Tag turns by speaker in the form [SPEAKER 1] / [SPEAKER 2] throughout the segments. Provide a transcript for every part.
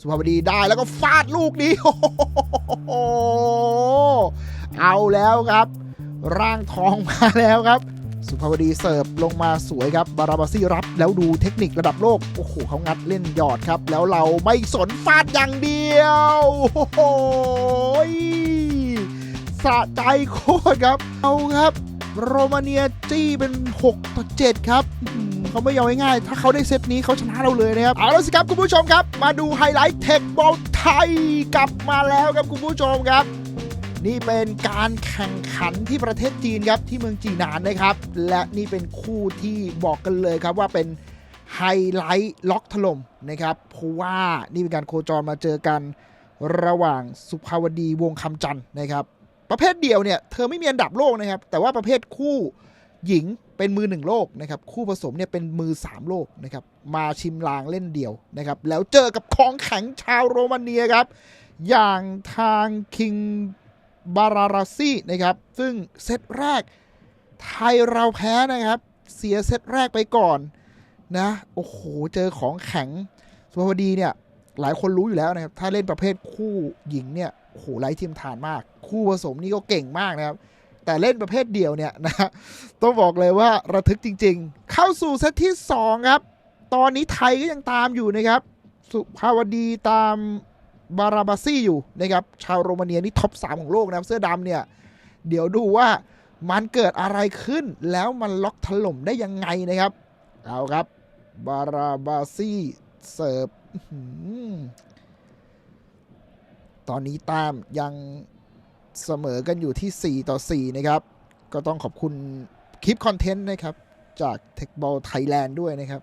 [SPEAKER 1] สุภาพดีได้แล้วก็ฟาดลูกนี้โอ้โหเอาแล้วครับ ร่างทองมาแล้วครับ สุภาพดีเสิร์ฟลงมาสวยครับบาราบาซี่รับแล้วดูเทคนิคระดับโลก โอ้โหเขางัดเล่นยอดครับ แล้วเราไม่สนฟาดอย่างเดียวโอ้โหสะใจโคตรครับ เอาครับ โรมาเนียจี้เป็น 6 ต่อ 7 ครับ เขาไม่ยอมง่ายๆถ้าเขาได้เซตนี้เขาชนะเราเลยนะครับ เอาละสิครับคุณผู้ชมครับ มาดูไฮไลท์เทคบอลไทยกลับมาแล้วครับคุณผู้ชมครับ นี่เป็นการแข่งขันที่ประเทศจีนครับที่เมืองจีนานนะครับ และนี่เป็นคู่ที่บอกกันเลยครับว่าเป็นไฮไลท์ล็อกถล่มนะครับเพราะว่านี่เป็นการโคจรมาเจอกันระหว่างสุภาวดีวงคำจันทร์นะครับ ประเภทเดียวเนี่ยเธอไม่มีอันดับโลกนะครับ แต่ว่าประเภทคู่หญิง เป็นมือหนึ่งโลกนะครับคู่ผสมเนี่ยเป็นมือ 3 โลกนะครับมาชิมลางเล่นเดี่ยวนะครับแล้วเจอกับของแข็งชาวโรมาเนียครับอย่างทางคิงบาราราซี่นะครับซึ่งเซตแรกไทยเราแพ้นะครับ เสียเซตแรกไปก่อนนะโอ้โหเจอของแข็งสุภาวดีเนี่ยหลายคนรู้อยู่แล้วนะครับ ถ้าเล่นประเภทคู่หญิงเนี่ยโอ้โหไร้ทีมทานมาก คู่ผสมนี่ก็เก่งมากนะครับ แต่เล่นประเภทเดียวเนี่ยนะต้องบอกเลยว่าระทึกจริง ๆ เข้าสู่เซตที่ 2 ครับ ตอนนี้ไทยก็ยังตามอยู่นะครับ สุภาวดีตามบาราบาซี่อยู่นะครับ ชาวโรมาเนียนี่ท็อป 3 ของโลกนะครับเสื้อดำเนี่ย เดี๋ยวดูว่ามันเกิดอะไรขึ้นแล้วมันล็อกถล่มได้ยังไงนะครับ เอาครับ บาราบาซี่เสิร์ฟตอนนี้ตามยัง เสมอกันอยู่ที่ 4 ต่อ 4 นะครับ ก็ต้องขอบคุณคลิปคอนเทนต์นะครับ จาก t e c h b a l l Thailand ด้วยนะครับ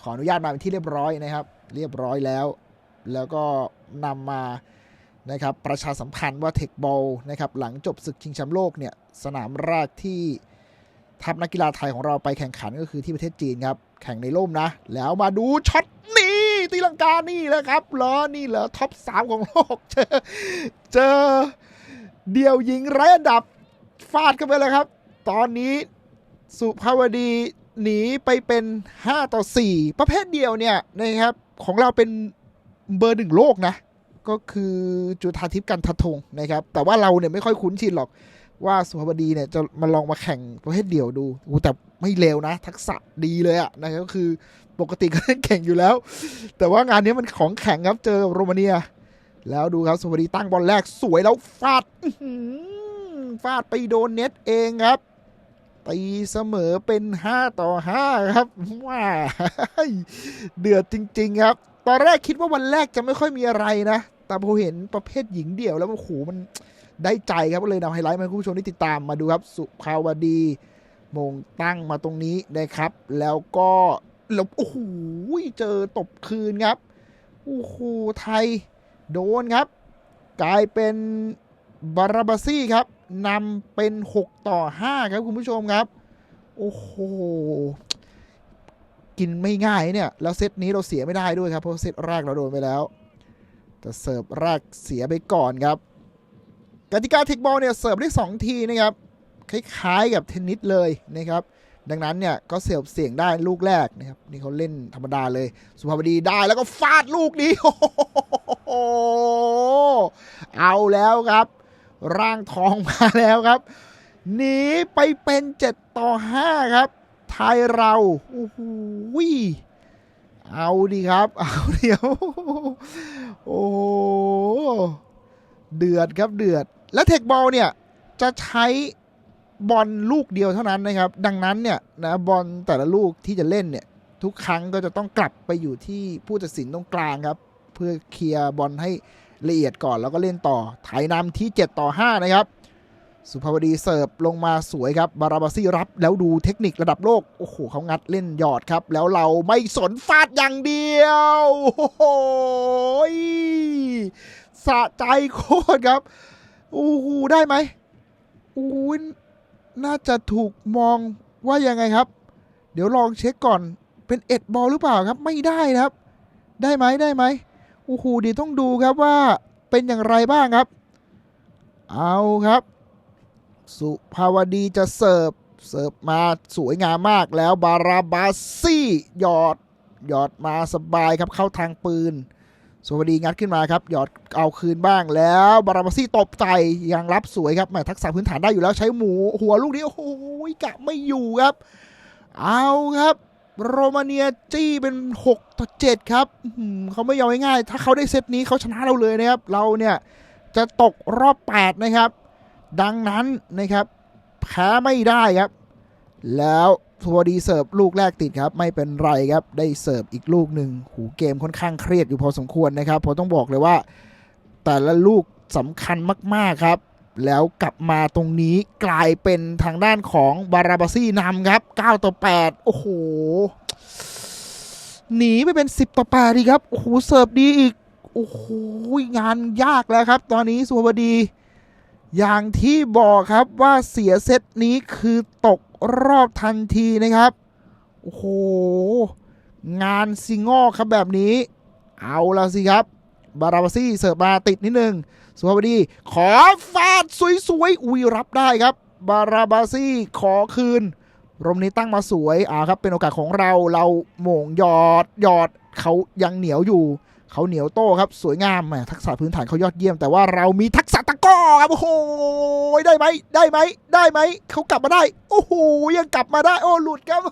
[SPEAKER 1] ขออนุญาตมาเป็นที่เรียบร้อยนะครับ เรียบร้อยแล้ว แล้วก็นำมานะครับประชาสัมพันธ์ว่าเทคบอลนะครับหลังจบศึกชิงแชมป์โลกเนี่ยสนามแรกที่ทัพนักกีฬาไทยของเราไปแข่งขันก็คือที่ประเทศจีนครับ แข่งในร่มนะ แล้วมาดูช็อตนี้ตีลังกานี่แหละครับเหรอนี่เหรอท็อปสามของโลก เจอเจอ เดี่ยวหญิงไร้อันดับฟาดกันไปเลยครับ ตอนนี้สุภาวดีหนีไปเป็น 5 ต่อ 4 ประเภทเดียวเนี่ยนะครับ ของเราเป็นเบอร์หนึ่งโลกนะ ก็คือจุธาทิพย์กันททงนะครับ แต่ว่าเราเนี่ยไม่ค่อยคุ้นชินหรอกว่าสุภาวดีเนี่ยจะมาลองมาแข่งประเภทเดี่ยวดูแต่ไม่เลวนะ ทักษะดีเลยอะนะครับก็คือปกติก็เล่นแข่งอยู่แล้ว แต่ว่างานนี้มันของแข่งครับเจอโรมาเนีย แล้วดูครับสุภาวดีตั้งบอลแรกสวยแล้วฟาดฟาดไปโดนเน็ตเองครับตีเสมอเป็น 5 ต่อ 5 ครับว้าเดือดจริง ๆ ครับ ตอนแรกคิดว่าวันแรกจะไม่ค่อยมีอะไรนะ แต่พอเห็นประเภทหญิงเดี่ยวแล้วโอ้โหมันได้ใจครับก็เลยนำไฮไลท์มาคุณผู้ชมได้ติดตามมาดูครับ สุภาวดี มงตั้งมาตรงนี้นะครับ แล้วก็แล้วโอ้โหเจอตบคืนครับโอ้โหไทย โดนครับ กลายเป็นบาราบาซี่ครับนำเป็น 6 ต่อ 5 ครับคุณผู้ชมครับ โอ้โห กินไม่ง่ายเนี่ย แล้วเซตนี้เราเสียไม่ได้ด้วยครับ เพราะเซตแรกเราโดนไปแล้ว แต่เสิร์ฟแรกเสียไปก่อนครับกติกาเทคบอลเนี่ยเสิร์ฟได้ 2 ทีนะครับ คล้ายๆกับเทนนิสเลยนะครับ ดังนั้นเนี่ยก็เสิร์ฟเสียงได้ลูกแรกนะครับ นี่เขาเล่นธรรมดาเลย สุภาพดีได้แล้วก็ฟาดลูกนี้โอ้ โหเอาแล้วครับ ร่างทองมาแล้วครับหนีไปเป็น 7 ต่อ 5 ครับ ไทยเราโอ้โหเอาดีครับ เอาเดียว โอ้โหเดือดครับเดือด และเทคบอลเนี่ย จะใช้บอลลูกเดียวเท่านั้นนะครับ ดังนั้นเนี่ยนะบอลแต่ละลูกที่จะเล่นเนี่ย ทุกครั้งก็จะต้องกลับไปอยู่ที่ผู้ตัดสินตรงกลางครับ เพื่อเคลียร์บอลให้ละเอียดก่อนแล้วก็เล่นต่อไถนำที่ 7 ต่อ 5 นะครับ สุภาวดีเสิร์ฟลงมาสวยครับ บาราบาซี่รับแล้วดูเทคนิคระดับโลก โอ้โหเขางัดเล่นหยอดครับ แล้วเราไม่สนฟาดอย่างเดียว โอ้โหสะใจโคตรครับ โอ้โหได้ไหมโอ้น่าจะถูกมองว่ายังไงครับ เดี๋ยวลองเช็คก่อนเป็นเอ็ดบอลหรือเปล่าครับ ไม่ได้นะครับ ได้ไหมได้ไหม โอ้โหเดี๋ยวต้องดูครับว่าเป็นอย่างไรบ้างครับ เอาครับ สุภาวดีจะเสิร์ฟเสิร์ฟมาสวยงามมากแล้วบาราบาซี่หยอดหยอดมาสบายครับเข้าทางปืนสวัสดีงัดขึ้นมาครับหยอดเอาคืนบ้างแล้วบาราบาซี่ตบใจยังรับสวยครับแหมทักษะพื้นฐานได้อยู่แล้วใช้หมูหัวลูกนี้โอ้โหกะไม่อยู่ครับ เอาครับ โรมาเนียจี้เป็น6ต่อ7ครับเขาไม่ยอมง่ายๆถ้าเขาได้เซตนี้เขาชนะเราเลยนะครับ เราเนี่ยจะตกรอบ 8 นะครับ ดังนั้นนะครับแพ้ไม่ได้ครับ แล้วทัวดีเสิร์ฟลูกแรกติดครับ ไม่เป็นไรครับ ได้เสิร์ฟอีกลูกหนึ่งหูเกมค่อนข้างเครียดอยู่พอสมควรนะครับเพราะต้องบอกเลยว่า แต่ละลูกสำคัญมาก ๆครับ แล้วกลับมาตรงนี้กลายเป็นทางด้านของบาราบาซี่นำครับ 9 ต่อ 8 โอ้โห หนีไปเป็น 10 ต่อ 8 ดีครับ โอ้โห เสิร์ฟดีอีก โอ้โห งานยากแล้วครับ ตอนนี้สุวดี อย่างที่บอกครับว่าเสียเซตนี้คือตกรอบทันทีนะครับ โอ้โห งานซิงอครับแบบนี้ เอาละสิครับ บาราบาซี่เสิร์ฟมาติดนิดนึง สุภาพดี ขอฟาดสวยๆอุ้ยรับได้ครับ บาราบาซี่ขอคืนรมนี้ตั้งมาสวยอ่าครับ เป็นโอกาสของเราเราโหม่งหยอดหยอดเขายังเหนียวอยู่ เขาเหนียวโต้ครับ สวยงามแหมทักษะพื้นฐานเขายอดเยี่ยม แต่ว่าเรามีทักษะตะก้อครับโอ้โหได้ไหมได้ไหมได้ไหมเขากลับมาได้ โอ้โหยังกลับมาได้โอ้หลุดครับ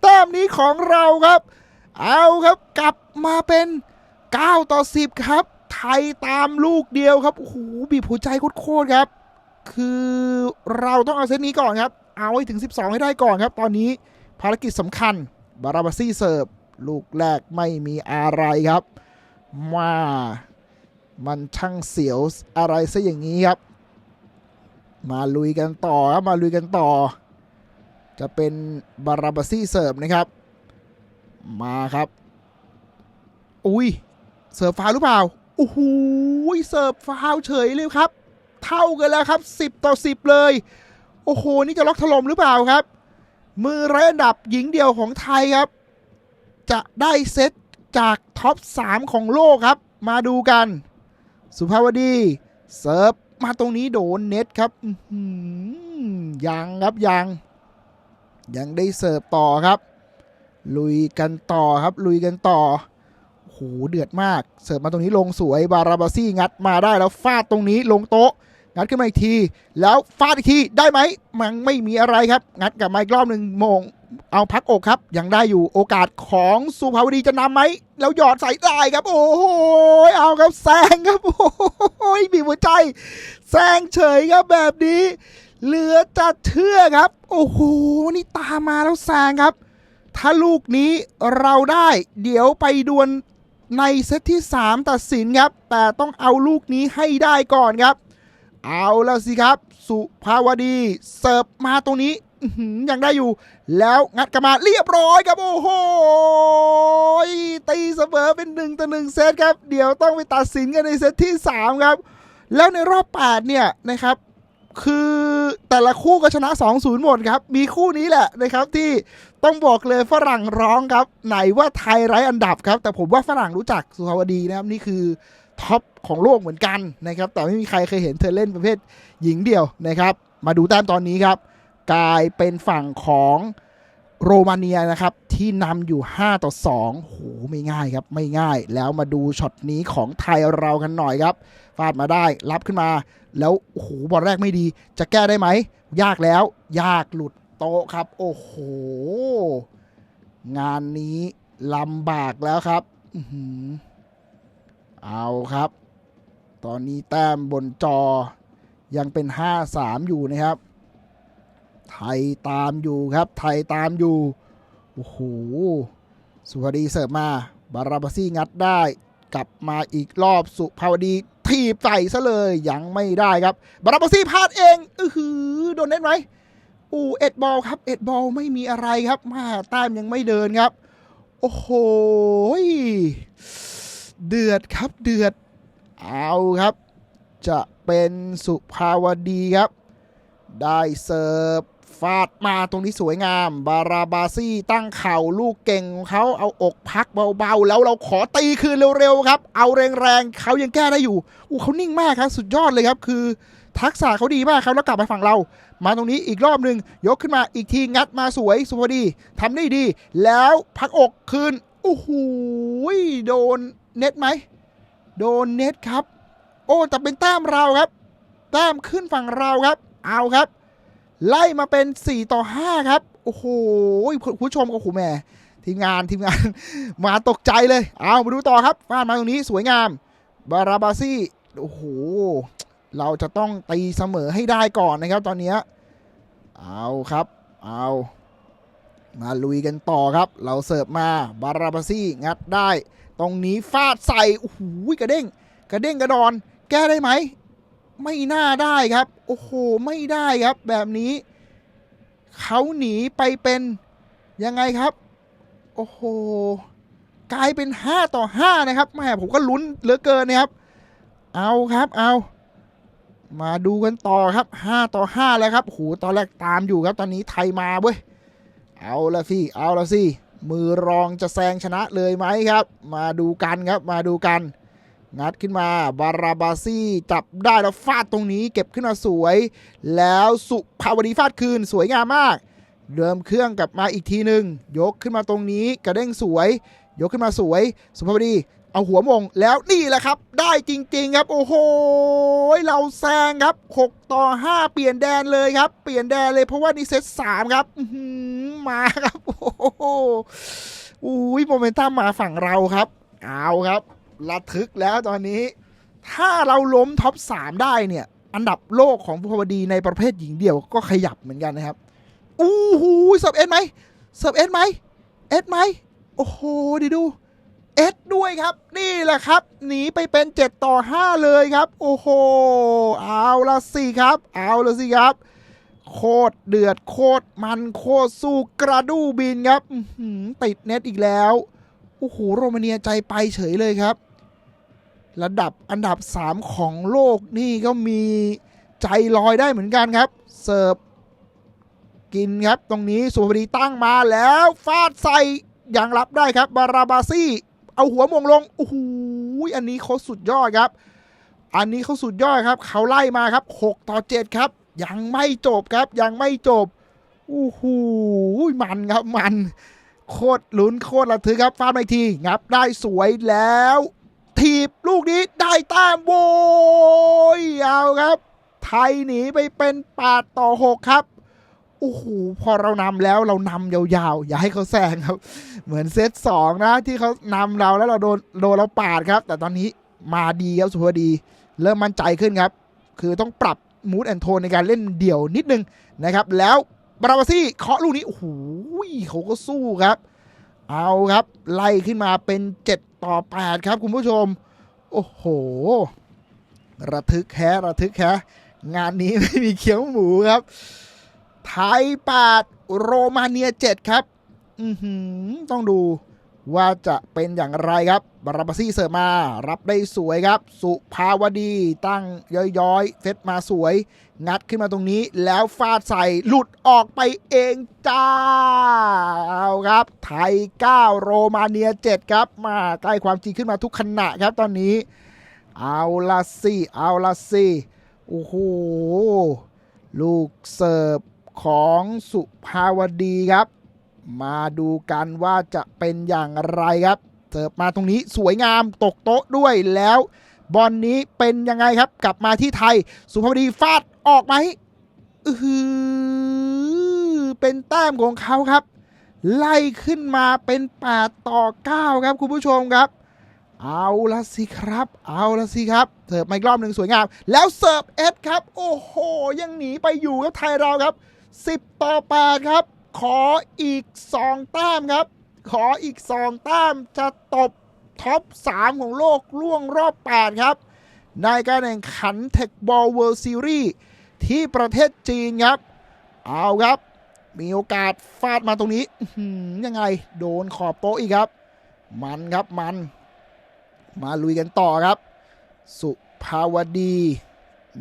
[SPEAKER 1] แต้มนี้ของเราครับ เอาครับกลับมาเป็น 9 ต่อ 10 ครับ ไทยตามลูกเดียวครับโอ้โหบีบหัวใจโคตรครับ คือเราต้องเอาเซตนี้ก่อนครับ เอาให้ถึง 12 ให้ได้ก่อนครับ ตอนนี้ภารกิจสำคัญบาราบาซี่เสิร์ฟลูกแรกไม่มีอะไรครับมามันช่างเสียวอะไรซะอย่างนี้ครับ มาลุยกันต่อครับมาลุยกันต่อ จะเป็นบาราบาซี่เสิร์ฟนะครับ มาครับ อุ้ยเสิร์ฟฟาหรือเปล่า โอ้โหเสิร์ฟฟาวเฉยเลยครับ เท่ากันแล้วครับ 10 ต่อ 10 เลย โอ้โห นี่จะล็อกถล่มหรือเปล่าครับ มือร้อันดับหญิงเดียวของไทยครับ จะได้เซตจากท็อป 3 ของโลกครับ มาดูกัน สุภาวดีเสิร์ฟมาตรงนี้โดนเน็ตครับยังครับยัง ยังได้เสิร์ฟต่อครับ ลุยกันต่อครับ ลุยกันต่อ หเดือดมาก เสิร์ฟมาตรงนี้ลงสวยบาราบาซี่งัดมาได้แล้วฟาดตรงนี้ลงโต๊ะ งัดขึ้นมาอีกที แล้วฟาดอีกทีได้ไหมมันไม่มีอะไรครับ งัดกลับมาอีกรอบหนึ่งโมงเอาพักอกครับ ยังได้อยู่โอกาสของสุภาวดีจะนำไหม แล้วหยอดใส่ได้ครับ โอ้โหเอาครับแซงครับ โอ้โหบีบหัวใจแซงเฉยครับแบบนี้ เหลือจะเชื่อครับ โอ้โหนี่ตามมาแล้วแซงครับ ถ้าลูกนี้เราได้ เดี๋ยวไปดวล ในเซตที่ 3 ตัดสินครับ แต่ต้องเอาลูกนี้ให้ได้ก่อนครับ เอาแล้วสิครับ สุภาวดีเสิร์ฟมาตรงนี้ยังได้อยู่ แล้วงัดกลับมาเรียบร้อยครับ โอ้โหตีเสมอเป็นหนึ่งต่อหนึ่งเซตครับ เดี๋ยวต้องไปตัดสินกันในเซตที่ 3 ครับ แล้วในรอบ 8 เนี่ยนะครับ คือแต่ละคู่ก็ชนะ 2-0 หมดครับ มีคู่นี้แหละนะครับที่ต้องบอกเลยฝรั่งร้องครับ ไหนว่าไทยไร้อันดับครับ แต่ผมว่าฝรั่งรู้จักสุภาวดีนะครับ นี่คือท็อปของโลกเหมือนกันนะครับ แต่ไม่มีใครเคยเห็นเธอเล่นประเภทหญิงเดียวนะครับ มาดูแต้มตอนนี้ครับ กลายเป็นฝั่งของ โรมาเนียนะครับ ที่นำอยู่ 5 ต่อ2โหไม่ง่ายครับ ไม่ง่ายแล้วมาดูช็อตนี้ของไทยเรากันหน่อยครับฟาดมาได้รับขึ้นมา แล้วโอ้โหบอลแรกไม่ดี จะแก้ได้ไหม ยากแล้ว ยากหลุดโต๊ะครับ โอ้โห งานนี้ลำบากแล้วครับเอาครับ ตอนนี้แต้มบนจอยังเป็น 5-3 อยู่นะครับ ไทยตามอยู่ครับ ไทยตามอยู่ โอ้โห สุภาดีเสิร์ฟมา บาราบาซี่งัดได้ กลับมาอีกรอบ สุภาวดีทีบใส่ซะเลย ยังไม่ได้ครับ บาราบาซี่พลาดเอง อือหือ โดนเน็ตไหมอูเอ็ดบอลครับ เอ็ดบอลไม่มีอะไรครับมาแต้มยังไม่เดินครับ โอ้โห เดือดครับ เดือด เอาครับ จะเป็นสุภาวดีครับ ได้เสิร์ฟ ฟาดมาตรงนี้สวยงาม บาราบาซี่ตั้งเข่าลูกเก่งของเขาเอาอกพักเบาๆ แล้วเราขอตีคืนเร็วๆครับ เอาแรงๆเขายังแก้ได้อยู่อู้เขานิ่งมากครับ สุดยอดเลยครับ คือ ทักษะเขาดีมากครับแล้วกลับมาฝั่งเรา มาตรงนี้อีกรอบหนึ่งยกขึ้นมาอีกทีงัดมาสวยสุภาพดีทำได้ดี แล้วพักอกคืนโอ้โหโดนเน็ตไหมโดนเน็ตครับ โอ้แต่เป็นแต้มเราครับแต้มขึ้นฝั่งเราครับ เอาครับ ไล่มาเป็น 4 ต่อ 5 ครับ โอ้โหผู้ชมก็โอ้แม่ทีมงานทีมงาน มาตกใจเลย เอามาดูต่อครับฟาดมาตรงนี้สวยงาม บาราบาซี่ โอ้โห เราจะต้องตีเสมอให้ได้ก่อนนะครับ ตอนนี้ เอาครับ เอา มาลุยกันต่อครับ เราเสิร์ฟมา บาราบาซี่ งัดได้ ตรงนี้ฟาดใส่ โอ้โห กระเด้ง กระเด้งกระดอน แก้ได้ไหม ไม่น่าได้ครับ โอ้โห ไม่ได้ครับ แบบนี้ เขาหนีไปเป็นยังไงครับ โอ้โห กลายเป็น 5 ต่อ 5 นะครับแม่ผมก็ลุ้นเหลือเกินนะครับ เอาครับ เอา มาดูกันต่อครับ 5 ต่อ 5 แล้วครับ โห ตอนแรกตามอยู่ครับ ตอนนี้ไทยมาเว้ย เอาละสิ เอาละสิ มือรองจะแซงชนะเลยไหมครับ มาดูกันครับ มาดูกัน งัดขึ้นมาบาราบาซี่จับได้แล้วฟาดตรงนี้เก็บขึ้นมาสวย แล้วสุภาวดีฟาดคืนสวยงามมาก เดิมเครื่องกลับมาอีกทีหนึ่งยกขึ้นมาตรงนี้กระเด้งสวย ยกขึ้นมาสวย สุภาวดีเอาหัวมงแล้วนี่แหละครับ ได้จริง ๆ ครับ โอ้โหเราแซงครับ 6 ต่อ 5 เปลี่ยนแดนเลยครับ เปลี่ยนแดนเลยเพราะว่านี่เซต3ครับมาครับ โอ้โหอุ้ยโมเมนตัมมาฝั่งเราครับ เอาครับ ระทึกแล้วตอนนี้ ถ้าเราล้มท็อป 3 ได้เนี่ย อันดับโลกของพวดีในประเภทหญิงเดี่ยวก็ขยับเหมือนกันนะครับ อู้หูเสิร์ฟเอสไหมเสิร์ฟเอสไหมเอสไหมโอ้โหดีดูเอสด้วยครับ นี่แหละครับ หนีไปเป็น 7 ต่อ 5 เลยครับ โอ้โห เอาละสิครับ เอาละสิครับ โคตรเดือดโคตรมันโคตรสู้กระดูบินครับติดเน็ตอีกแล้ว โอ้โห โรมาเนียใจไปเฉยเลยครับ ระดับอันดับ 3 ของโลกนี่ก็มีใจลอยได้เหมือนกันครับ เสิร์ฟกินครับ ตรงนี้สุภาพดีตั้งมาแล้วฟาดใส่อย่างรับได้ครับ บาราบาซี่ เอาหัวมงลงโอ้โหอันนี้เขาสุดยอดครับ อันนี้เขาสุดยอดครับ เขาไล่มาครับ 6 ต่อ 7 ครับ ยังไม่จบครับ ยังไม่จบโอ้โหมันครับมัน โคตรลุ้นโคตรระทึกครับฟาดมาอีกที งับได้สวยแล้ว ถีบลูกนี้ได้แต้มโวยเอาครับ ไทยหนีไปเป็น8ต่อ 6 ครับโอ้โหพอเรานำแล้วเรานำยาวๆ อย่าให้เขาแซงครับ เหมือนเซตสองนะที่เขานำเราแล้วเราโดนโดนเราปาดครับ แต่ตอนนี้มาดีครับสุภดี เริ่มมั่นใจขึ้นครับ คือต้องปรับมูดแอนโทนในการเล่นเดี่ยวนิดนึงนะครับ แล้วบราวซี่เคาะลูกนี้โอ้โหเขาก็สู้ครับ เอาครับ ไล่ขึ้นมาเป็น 7 ต่อ 8 ครับคุณผู้ชม โอ้โห ระทึกแค่ระทึกแค่งานนี้ไม่มีเคี้ยวหมูครับ ไทย8โรมาเนีย 7 ครับอือหือต้องดู ว่าจะเป็นอย่างไรครับบาราบาซี่เสิร์ฟมา รับได้สวยครับ สุภาวดีตั้งย้อยๆ เซตมาสวย งัดขึ้นมาตรงนี้ แล้วฟาดใส่หลุดออกไปเองจ้าเอาครับ ไทย 9 โรมาเนีย 7 ครับ มาใกล้ความจริงขึ้นมาทุกขณะครับตอนนี้ เอาละสิเอาละสิโอ้โห ลูกเสิร์ฟของสุภาวดีครับ มาดูกันว่าจะเป็นอย่างไรครับเสิร์ฟมาตรงนี้สวยงามตกโต๊ะด้วยแล้ว บอลนนี้เป็นยังไงครับ กลับมาที่ไทย สุภาวดีฟาดออกไหมอือหือเป็นแต้มของเขาครับ ไล่ขึ้นมาเป็น 8 ต่อ 9 ครับคุณผู้ชมครับ เอาละสิครับ เอาละสิครับเสิร์ฟมาอีกรอบหนึ่งสวยงาม แล้วเสิร์ฟเอสครับ โอ้โห ยังหนีไปอยู่ครับไทยเราครับ 10 ต่อ 8 ครับ ขออีก 2 แต้มครับ ขออีก 2 แต้มจะตบท็อป 3 ของโลกล่วงรอบ 8 ครับ ในการแข่งขันเทคบอลเวิลด์ซีรีส์ที่ประเทศจีนครับ เอาครับ มีโอกาสฟาดมาตรงนี้ยังไงโดนขอบโต๊ะอีกครับ มันครับมัน มาลุยกันต่อครับ สุภาวดี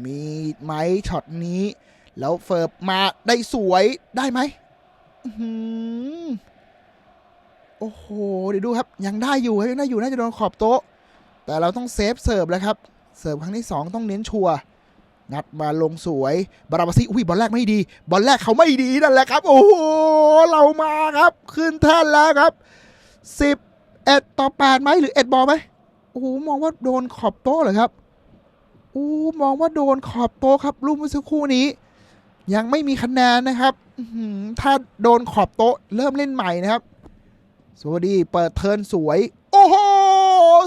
[SPEAKER 1] มีไหมช็อตนี้ แล้วเฟิร์บมาได้สวยได้ไหม โอ้โห เดี๋ยวดูครับ ยังได้อยู่ครับยังได้อยู่น่าจะโดนขอบโต๊ะ แต่เราต้องเซฟเสิร์ฟแล้วครับ เสิร์ฟครั้งที่ 2 ต้องเน้นชัวร์งัดมาลงสวยบาราบาซิอุ้ยบอลแรกไม่ดี บอลแรกเขาไม่ดีนั่นแหละครับ โอ้โห เรามาครับ ขึ้นแท่นแล้วครับ11ต่อ8ไหมหรือ1บอลไหมโอ้โหมองว่าโดนขอบโต๊ะเหรอครับโอ้มองว่าโดนขอบโต๊ะครับรูปเมื่อสักครู่นี้ ยังไม่มีคะแนนนะครับถ้าโดนขอบโต๊ะเริ่มเล่นใหม่นะครับ สวัสดีเปิดเทิร์นสวย โอ้โห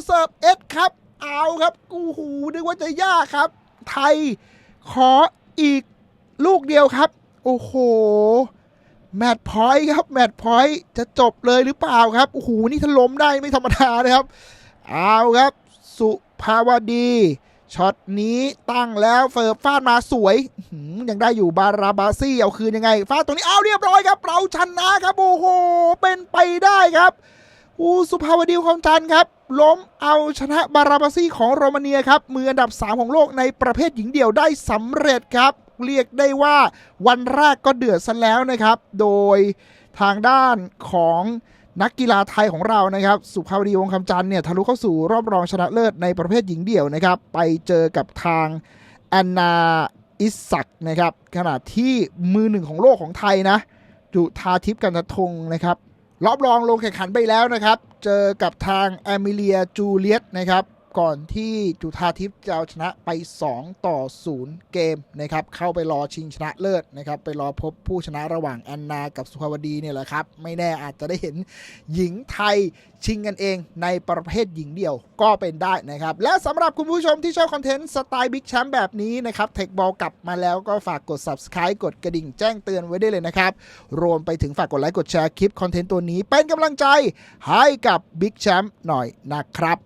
[SPEAKER 1] เสิร์ฟเอสครับ เอาครับโอ้โหนึกว่าจะยากครับ ไทยขออีกลูกเดียวครับ โอ้โห แมตช์พอยต์ครับ แมตช์พอยต์จะจบเลยหรือเปล่าครับ โอ้โห นี่ถล้มได้ไม่ธรรมดานะครับ เอาครับ สุภาวดี ช็อตนี้ตั้งแล้วเฟิร์ฟฟาดมาสวยยังได้อยู่บาราบาซี่เอาคืนยังไงฟาดตรงนี้เอาเรียบร้อยครับ เราชนะครับโอ้โหเป็นไปได้ครับอูสุภาวดีความจันครับ ล้มเอาชนะบาราบาซี่ของโรมาเนียครับ มืออันดับ 3 ของโลกในประเภทหญิงเดี่ยวได้สำเร็จครับ เรียกได้ว่าวันแรกก็เดือดซะแล้วนะครับ โดยทางด้านของ นักกีฬาไทยของเรานะครับ สุภาวดีวงศ์คำจันทร์เนี่ยทะลุเข้าสู่รอบรองชนะเลิศในประเภทหญิงเดี่ยวนะครับ ไปเจอกับทางแอนนาอิสักนะครับ ขณะที่มือหนึ่งของโลกของไทยนะจุธาทิพย์กันทงนะครับ รอบรองลงแข่งขันไปแล้วนะครับ เจอกับทางแอมิเลียจูเลียตนะครับ ก่อนที่จุธาทิพย์จะเอาชนะไป 2 ต่อ 0 เกมนะครับเข้าไปรอชิงชนะเลิศนะครับไปรอพบผู้ชนะระหว่างแอนนากับสุภาวดีเนี่ยแหละครับ ไม่แน่อาจจะได้เห็นหญิงไทยชิงกันเองในประเภทหญิงเดี่ยวก็เป็นได้นะครับ และสำหรับคุณผู้ชมที่ชอบคอนเทนต์สไตล์บิ๊กแชมป์แบบนี้นะครับเทคบอลกลับมาแล้วก็ฝากกด subscribe กดกระดิ่งแจ้งเตือนไว้ได้เลยนะครับ รวมไปถึงฝากกดไลค์กดแชร์คลิปคอนเทนต์ตัวนี้เป็นกำลังใจให้กับบิ๊กแชมป์หน่อยนะครับ